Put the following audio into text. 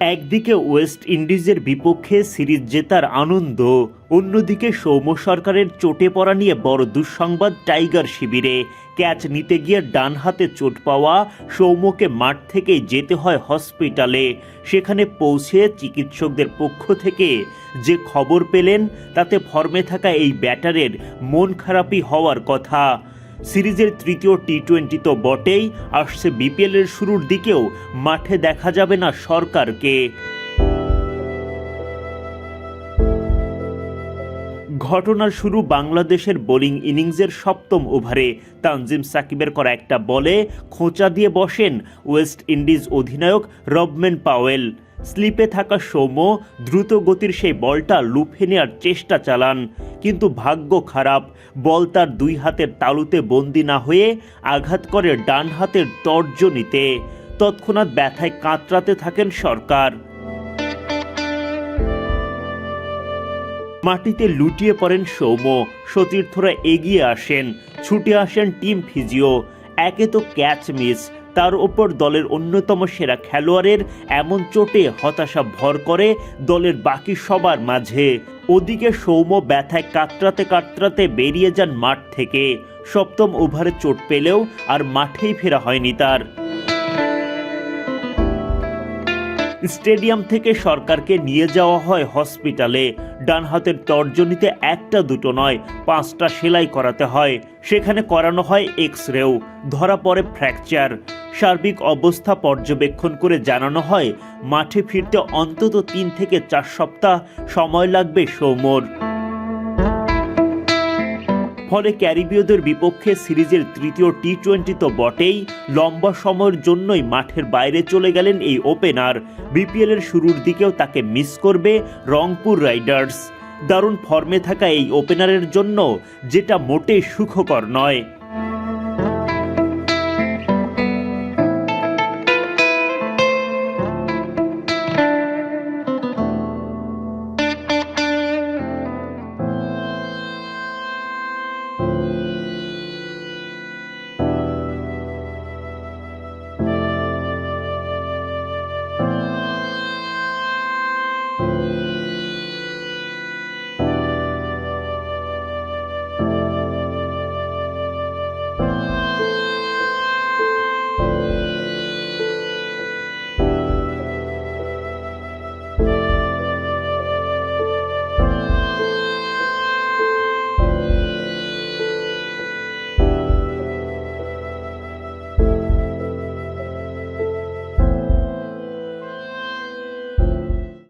একদিকে ওয়েস্ট ইন্ডিজের বিপক্ষে সিরিজ জেতার আনন্দ, অন্যদিকে সৌম্য সরকারের চোটে পড়া নিয়ে বড় দুঃসংবাদ টাইগার শিবিরে। ক্যাচ নিতে গিয়ে ডান হাতে চোট পাওয়া সৌম্যকে মাঠ থেকেই যেতে হয় হসপিটালে। সেখানে পৌঁছে চিকিৎসকদের পক্ষ থেকে যে খবর পেলেন, তাতে ফর্মে থাকা এই ব্যাটারের মন খারাপই হওয়ার কথা। সিরিজের তৃতীয় টি টোয়েন্টি তো বটেই, আসছে বিপিএলের শুরুর দিকেও মাঠে দেখা যাবে না সরকারকে। ঘটনার শুরু বাংলাদেশের বোলিং ইনিংসের সপ্তম ওভারে। তানজিম সাকিবের করা একটা বলে খোঁচা দিয়ে বসেন ওয়েস্ট ইন্ডিজ অধিনায়ক রবমেন পাওয়েল। স্লিপে থাকা সৌম্য দ্রুত গতির সেই বলটা লুফে নেওয়ার চেষ্টা চালান, কিন্তু ভাগ্য খারাপ। বল তার দুই হাতের তালুতে বন্দি না হয়ে আঘাত করে ডান হাতের তর্জনীতে। তৎক্ষণাৎ ব্যথায় কাঁতরাতে থাকেন সরকার। মাটিতে লুটিয়ে পড়েন সৌম্য। সতীর্থরা এগিয়ে আসেন। ছুটে আসেন টিম ফিজিও। একে তো ক্যাচ মিস তার ওপর দলের অন্যতম সেরা খেলোয়াড়ের এমন চোটে হতাশা ভর করে দলের বাকি সবার মাঝে। ওদিকে সৌম্য ব্যথায় কাতরাতে কাতরাতে বেরিয়ে যান মাঠ থেকে। সপ্তম ওভারে চোট পেলেও আর মাঠেই ফেরা হয়নি তার। স্টেডিয়াম থেকে সরকারকে নিয়ে যাওয়া হয় হসপিটালে। ডান হাতের তর্জনীতে একটা দুটো নয়, পাঁচটা সেলাই করাতে হয়। সেখানে করানো হয় এক্স রেও ধরা পড়ে ফ্র্যাকচার। সার্বিক অবস্থা পর্যবেক্ষণ করে জানানো হয়, মাঠে ফিরতে অন্তত তিন থেকে চার সপ্তাহ সময় লাগবে সৌম্যর ফলে ক্যারিবীয়দের বিপক্ষে সিরিজের তৃতীয় টি টোয়েন্টি তো বটেই। লম্বা সময়ের জন্যই মাঠের বাইরে চলে গেলেন এই ওপেনার। বিপিএলের শুরুর দিকেও তাকে মিস করবে রংপুর রাইডার্স। দারুণ ফর্মে থাকা এই ওপেনারের জন্য যেটা মোটেই সুখকর নয়।